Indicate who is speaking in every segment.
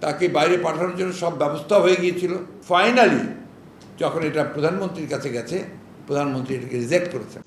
Speaker 1: তাকে বাইরে পাঠানোর জন্য সব ব্যবস্থা হয়ে গিয়েছিল। ফাইনালি যখন এটা প্রধানমন্ত্রীর কাছে গেছে, প্রধানমন্ত্রী এটাকে রিজেক্ট করেছেন।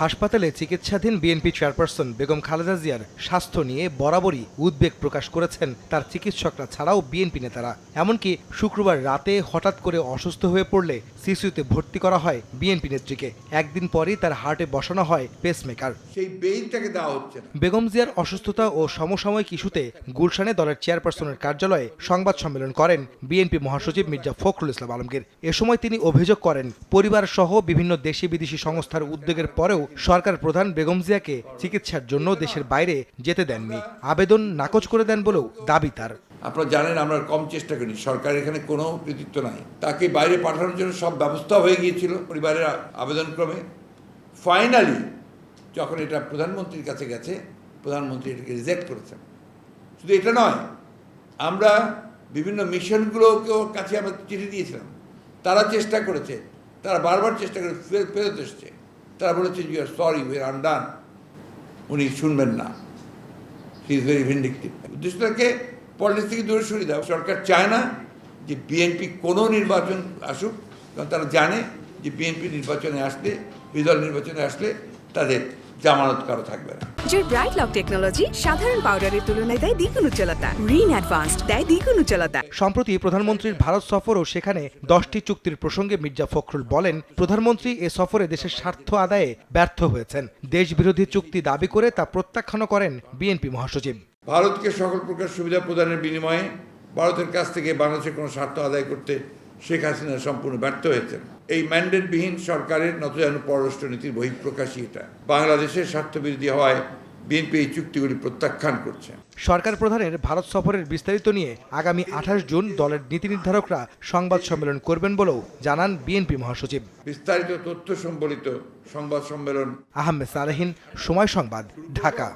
Speaker 2: হাসপাতালে চিকিৎসাধীন বিএনপি চেয়ারপারসন বেগম খালেদা জিয়ার স্বাস্থ্য নিয়ে বরাবরই উদ্বেগ প্রকাশ করেছেন তার চিকিৎসকরা ছাড়াও বিএনপি নেতারা। এমনকি শুক্রবার রাতে হঠাৎ করে অসুস্থ হয়ে পড়লে সিসিউতে ভর্তি করা হয় বিএনপি নেত্রীকে। একদিন পরেই তার হার্টে বসানো হয় পেসমেকার
Speaker 1: সেই বেইলটাকে দেওয়া হচ্ছে
Speaker 2: বেগম জিয়ার অসুস্থতা ও সমসাময়িক ইস্যুতে গুলশানে দলের চেয়ারপারসনের কার্যালয়ে সংবাদ সম্মেলন করেন বিএনপি মহাসচিব মির্জা ফখরুল ইসলাম আলমগীর। এ সময় তিনি অভিযোগ করেন পরিবার সহ বিভিন্ন দেশি বিদেশি সংস্থার উদ্যোগের পরেও সরকার প্রধান বেগম জিয়াকে চিকিৎসার জন্য দেশের বাইরে যেতে দেননি। আবেদন নাকচ করে দেন বলেও দাবি তার।
Speaker 1: আপনারা জানেন, আমরা কম চেষ্টা করি। সরকার এখানে কোনো কৃতিত্ব নাই। তাকে বাইরে পাঠানোর জন্য সব ব্যবস্থা হয়ে গিয়েছিল পরিবারের আবেদনক্রমে। ফাইনালি যখন এটা প্রধানমন্ত্রীর কাছে গেছে, প্রধানমন্ত্রী এটাকে রিজেক্ট করেছেন। শুধু এটা নয়, আমরা বিভিন্ন মিশনগুলোকেও কাছে আমরা চিঠি দিয়েছিলাম। তারা চেষ্টা করেছে, তারা বারবার চেষ্টা করে ফেরত এসছে। তারা বলেছে you are sorry we are undone উনি শুনবেন না। হি ইজ ভেরি ভিন্ডিকটিভ উদ্দেশ্যটাকে পলিটিক্স থেকে দূরে সরিয়ে দেওয়া সরকার চায় না যে বিএনপি কোনো নির্বাচন আসুক, কারণ তারা জানে যে বিএনপি নির্বাচনে আসলে বিদল নির্বাচনে আসলে তাদের জামানত কারও থাকবে না।
Speaker 3: যে ব্রাইট লক টেকনোলজি সাধারণ পাউডারের তুলনায় দেয় দ্বিগুণ উজ্জ্বলতা। রিন অ্যাডভান্সড দেয় দ্বিগুণ উজ্জ্বলতা।
Speaker 2: সম্প্রতি প্রধানমন্ত্রীর ভারত সফর ও সেখানে দশটি চুক্তির প্রসঙ্গে মির্জা ফখরুল বলেন প্রধানমন্ত্রী এ সফরে দেশের স্বার্থ আদায়ে ব্যর্থ হয়েছেন। দেশবিরোধী চুক্তি দাবি করে তা প্রত্যাখ্যান করেন বিএনপি মহাসচিব।
Speaker 1: ভারতকে সকল প্রকার সুবিধা প্রদানের বিনিময়ে ভারতের কাছ থেকে বাংলাদেশের কোনো স্বার্থ আদায় করতে শেখ হাসিনা সম্পূর্ণ ব্যর্থ হয়েছেন। এই ম্যান্ডেটবিহীন সরকারের নতজানু পররাষ্ট্র নীতির বহিঃপ্রকাশই এটা। বাংলাদেশের স্বার্থবিরোধী হওয়ায় বিএনপি এই চুক্তিগুলি প্রত্যাখ্যান করছে।
Speaker 2: সরকার প্রধানের ভারত সফরের বিস্তারিত নিয়ে আগামী আঠাশ জুন দলের নীতি নির্ধারকরা সংবাদ সম্মেলন করবেন বলেও জানান বিএনপি মহাসচিব।
Speaker 1: বিস্তারিত তথ্য সম্বলিত সংবাদ সম্মেলন
Speaker 2: আহমেদ সালেহিন সময় সংবাদ ঢাকা।